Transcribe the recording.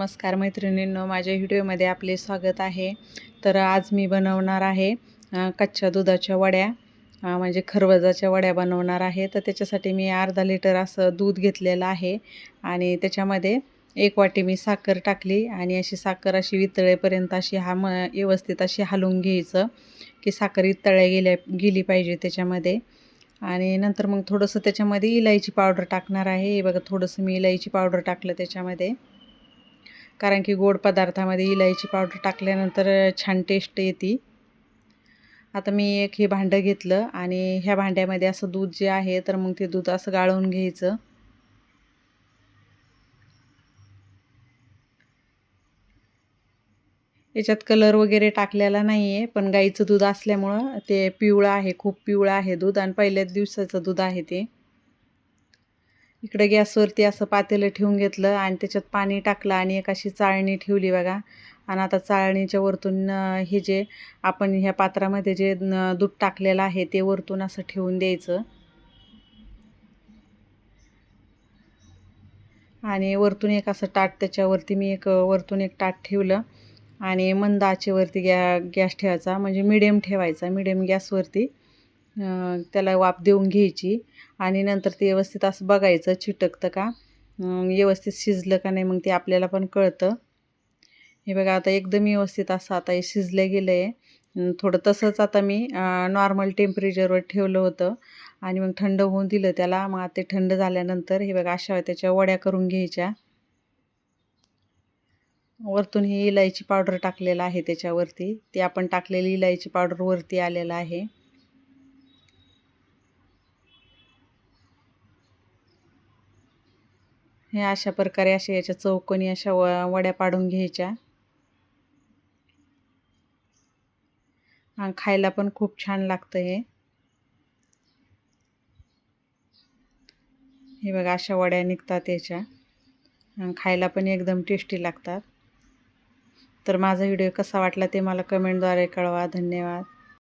नमस्कार मैत्रिणींनो माझ्या व्हिडिओमध्ये आपले स्वागत आहे. तर आज मी बनवणार आहे कच्च्या दुधाच्या वड्या म्हणजे खरवजाच्या वड्या बनवणार आहे. तर त्याच्यासाठी मी अर्धा लिटर असं दूध घेतलेलं आहे आणि त्याच्यामध्ये एक वाटी मी साखर टाकली आणि अशी साखर अशी वितळेपर्यंत अशी हा म व्यवस्थित अशी हलवून घ्यायचं की साखर वितळ्या गेल्या गेली पाहिजे त्याच्यामध्ये. आणि नंतर मग थोडंसं त्याच्यामध्ये इलायची पावडर टाकणार आहे. हे बघा थोडंसं मी इलायची पावडर टाकलं त्याच्यामध्ये. कारण की गोड पदार्थामध्ये इलायची पावडर टाकल्यानंतर छान टेस्ट येते. आता मी एक हे भांडं घेतलं आणि ह्या भांड्यामध्ये असं दूध जे आहे तर मग ते दूध असं गाळून घ्यायचं. याच्यात कलर वगैरे टाकलेला नाही आहे पण गाईचं दूध असल्यामुळं ते पिवळं आहे खूप पिवळं आहे दूध आणि पहिल्याच दिवसाचं दूध आहे ते. इकडे गॅसवरती असं पातेलं ठेवून घेतलं आणि त्याच्यात पाणी टाकलं आणि एक अशी चाळणी ठेवली बघा. आणि आता चाळणीच्या वरतून हे जे आपण ह्या पात्रामध्ये जे न- दूध टाकलेलं आहे ते वरतून असं ठेवून द्यायचं. आणि वरतून एक असं ताट त्याच्यावरती मी एक वरतून एक ताट ठेवलं. आणि मंद आचेवरती गॅ गॅस ठेवायचा म्हणजे मिडियम ठेवायचा मिडियम गॅसवरती. त्याला वाफ देऊन घ्यायची. आणि नंतर ते व्यवस्थित असं बघायचं चिटकतं का? व्यवस्थित शिजलं का नाही मग ते आपल्याला पण कळतं. हे बघा आता एकदम व्यवस्थित असं आता हे शिजलं गेलं आहे थोडं तसंच आता मी नॉर्मल टेम्परेचरवर ठेवलं होतं. आणि मग थंड होऊन दिलं त्याला. मग आता ते थंड झाल्यानंतर हे बघा अशा त्याच्या वड्या करून घ्यायच्या. वरतून ही इलायची पावडर टाकलेलं आहे त्याच्यावरती. ती आपण टाकलेली इलायची पावडर वरती आलेलं आहे. हे अशा प्रकारे अशा याच्या चौकोनी अशा व वड्या पाडून घ्यायच्या. आणि खायला पण खूप छान लागतं हे. हे बघा अशा वड्या निघतात याच्या. आणि खायला पण एकदम टेस्टी लागतात. तर माझा व्हिडिओ कसा वाटला ते मला कमेंटद्वारे कळवा. धन्यवाद.